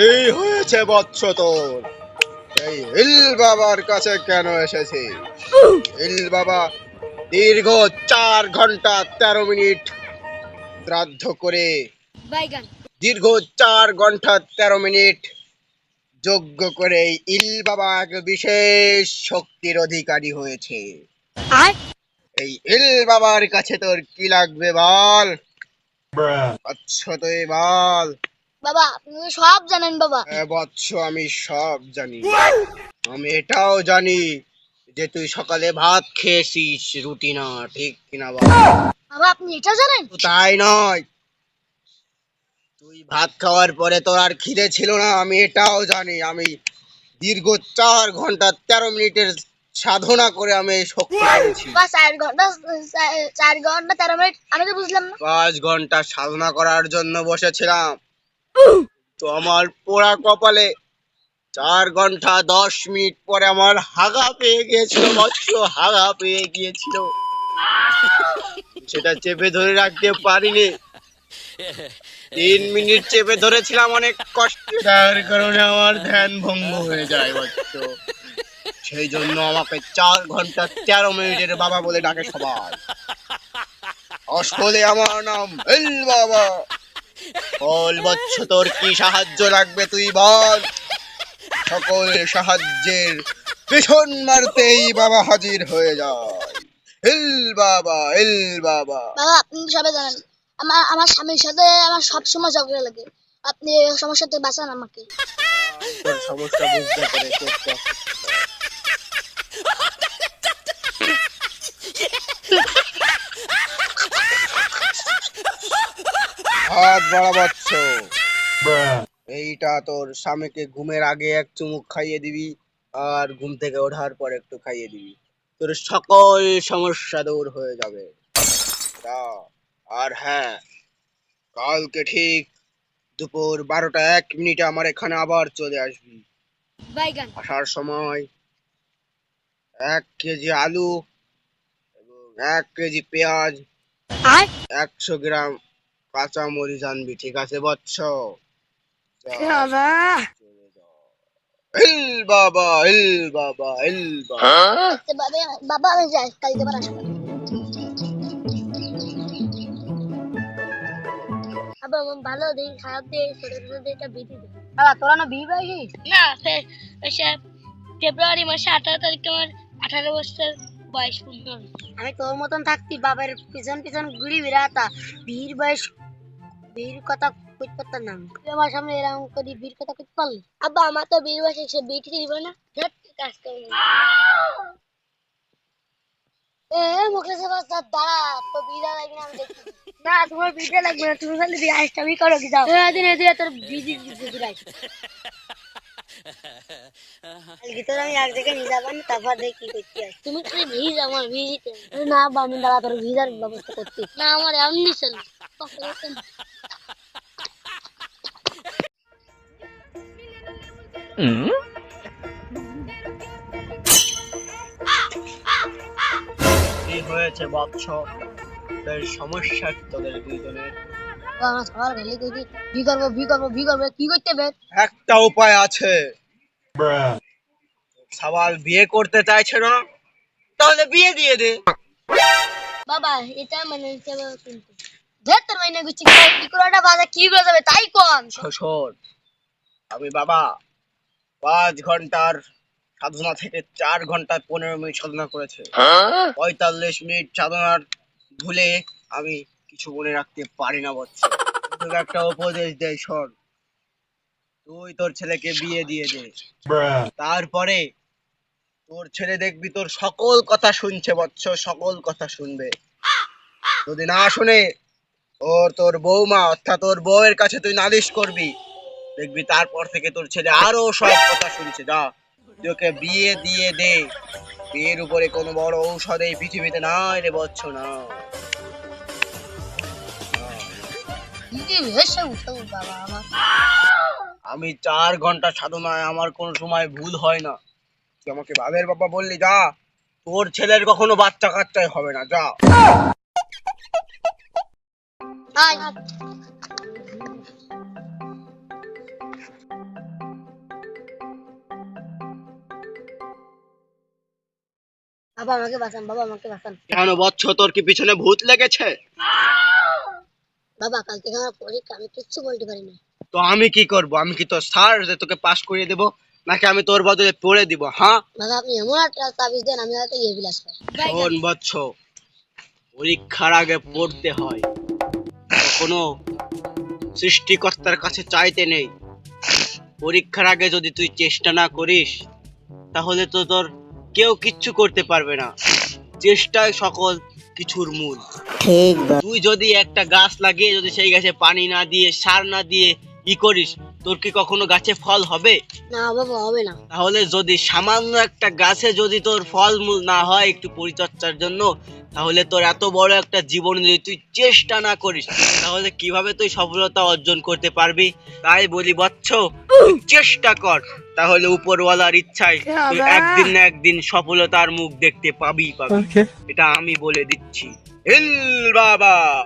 কি হয়েছে বৎস তোর এই হিল বাবার কাছে কেন এসেছি? হিল বাবা দীর্ঘ চার ঘণ্টা তেরো মিনিট শ্রাদ্ধ করে দীর্ঘ চার ঘণ্টা তেরো মিনিট যজ্ঞ করে এই ইল বাবা এক বিশেষ শক্তির অধিকারী হয়েছে। এই ইল বাবার কাছে তোর কি লাগবে বল. আচ্ছা তো এই বল। বাবা আপনি সব জানেন বাবা। হ্যাঁ বৎস আমি সব জানি। আমি এটাও জানি যে তুই সকালে ভাত খেয়েছিস রুটি না ঠিক কিনা বল বাবা আপনি এটা জানেন? তাই নয় তুই ভাত খাওয়ার পরে তোর আর খিদে ছিল না আমি এটাও জানি। আমি দীর্ঘ চার ঘণ্টা তেরো মিনিটের সাধনা করে আমি শক্তি পেয়েছি। চার ঘণ্টা চার ঘণ্টা তেরো মিনিট আমি তো বুঝলাম না। পাঁচ ঘণ্টা সাধনা করার জন্য বসেছিলাম। তো আমার পোড়া কপালে চার ঘণ্টা দশ মিনিট পরে আমার হাগা পেয়ে গিয়েছিল মৎস্য হাগা পেয়ে গিয়েছিল। সেটা চেপে ধরে রাখতে পারিনি। তিন মিনিট চেপে ধরেছিলাম অনেক কষ্টে। তার কারণে আমার ধ্যান ভঙ্গ হয়ে যায় মৎস্য সেই জন্য আমাকে চার ঘণ্টা তেরো মিনিটের বাবা বলে ডাকে সবাই। আসলে আমার নাম বাবা। বল বৎস তোর কি সাহায্য লাগবে তুই বল? সকল সাহায্যের পেছন মারতেই বাবা হাজির হয়ে যায়। এল বাবা এল বাবা। বাবা আপনি সবাই জানেন আমার আমার স্বামীর সাথে আমার সব সময় ঝগড়া লাগে। আপনি সমস্যা থেকে বাঁচান আমাকে। তোর সমস্যা বুঝতে পেরে হাত বাড়া বৎস এইটা তোর স্বামীকে ঘুমের আগে এক চুমুক খাইয়ে দিবি আর ঘুম থেকে ওঠার পর একটু খাইয়ে দিবি। তোর সকল সমস্যা দূর হয়ে যাবে। তা, আর হ্যাঁ কালকে ঠিক দুপুর বারোটা এক মিনিটে আমার এখানে আবার চলে আসবি। আসার সময় এক কেজি আলু এবং এক কেজি পেঁয়াজ একশো গ্রাম কাঁচা মরিচ আনবি ঠিক আছে বৎস? বাবা! চলে বাবা এল বাবা এল বাবা। বাবা বাবা আমি যাই কাল দেবার আসব আবার ভালো দিন খারাপ দিন ছোট ছোট দিনটা বিধি দেবে। বাবা তোরা না বিয়ে পাইছিস? না ফেব্রুয়ারি মাসে আঠারো তারিখে আমার আঠারো বছর বয়স হবে। আমি তোর মতন থাকতি বাবার পিছন পিছন ঘুরি বেড়াতা বীর বয়স বীর কথা কইতে পারতাম না আমার সামনে এরকম করি বীর কথা কইতে পারলি আব্বা আমার তো বীর বয়স এসে বিয়ে দিব না ধ্যাৎ, কাজ করব এ মুখলেশ বাচ্চা দাঁড়া তো বিদা লাগবে না আমি দেখছি না তোমার বিদা লাগবে না তুমি খালি বিয়ে আসতে আমি করো কি যাও এদিন এদিন তোর বিদি রাখ কালকে তোর আমি এক জায়গায় নিয়ে যাবেন তারপর দেখি কি করতে তুমি খালি ভিজ আমার ভিজিতে না তোর ভিজার ব্যবস্থা করতে না আমার এমনি চল হয়েছে বৎস? তোদের সমস্যা কি তোদের সবার খালি ভি করব ভি করব কি করতে হবে একটা উপায় আছে. সবাল বিয়ে করতে চাইছে না তাহলে বিয়ে দিয়ে দে। বাবা এটা মানে নিতে কিন্তু ধর মাইনে গুছি কি করাটা বাজে কি করে যাবে তাই কম। শোন আমি বাবা পাঁচ ঘণ্টার সাধনা থেকে চার ঘণ্টা পনেরো মিনিট সাধনা করেছে। পঁয়তাল্লিশ মিনিট সাধনার ভুলে আমি কিছু মনে রাখতে পারি না বলছি একটা উপদেশ দেয় শোন। তুই তোর ছেলেকে বিয়ে দিয়ে দে। তারপরে তোর ছেলে দেখবি তোর সকল কথা শুনছে বৎস সকল কথা শুনবে। যদি না শুনে ওর তোর বৌমা অর্থাৎ তোর বউয়ের কাছে তুই নালিশ করবি দেখবি তারপর থেকে তোর ছেলে আরও সব কথা শুনছে। যা তুই ওকে বিয়ে দিয়ে দে। বিয়ের উপরে কোনো বড় ঔষধ এই পৃথিবীতে নাই রে বৎস না। বাবা আমার। আমি চার ঘণ্টা সাধনায় আমার কোনো সময় ভুল হয় না। তুই আমাকে বাবের বাবা বললি যা তোর ছেলের কখনো বাচ্চা কাচ্চাই হবে না যা। বাবা আমাকে বাঁচান বাবা আমাকে বাঁচান। কেন বচ্চ তোর কি পিছনে ভূত লেগেছে? বাবা কাল থেকে আমার পরীক্ষা আমি কিচ্ছু বলতে পারি না তো আমি কি করব? আমি কি তোর স্যার যে তোকে পাস করিয়ে দেব? নাকি আমি তোর বদলে পড়ে দিব হ্যাঁ? বাবা আপনি এমন একটা তাবিজ দেন আমি হয়তো ইয়ে বিলাস শোন বৎস পরীক্ষার আগে পড়তে হয়। কোনো সৃষ্টিকর্তার কাছে চাইতে নেই। পরীক্ষার আগে যদি তুই চেষ্টা না করিস তাহলে তো তোর কেউ কিচ্ছু করতে পারবে না। চেষ্টাই সকল কিছুর মূল। ঠিক তুই যদি একটা গাছ লাগিয়ে যদি সেই গাছে পানি না দিয়ে সার না দিয়ে ই করিস? তোর কি কখনো গাছে ফল হবে? না বাবা হবে না। তাহলে যদি সামান্য একটা গাছে যদি তোর ফল মূল না হয় একটু পরিচর্যার জন্য তাহলে তোর এত বড় একটা জীবন যদি তুই চেষ্টা না করিস। তাহলে কীভাবে তুই সফলতা অর্জন করতে পারবি? তাই বলি বচ্চ চেষ্টা কর। তাহলে উপরওয়ালার ইচ্ছায় তুই একদিন না একদিন সফলতার মুখ দেখতে পাবি পাবি। এটা আমি বলে দিচ্ছি। হিল বাবা!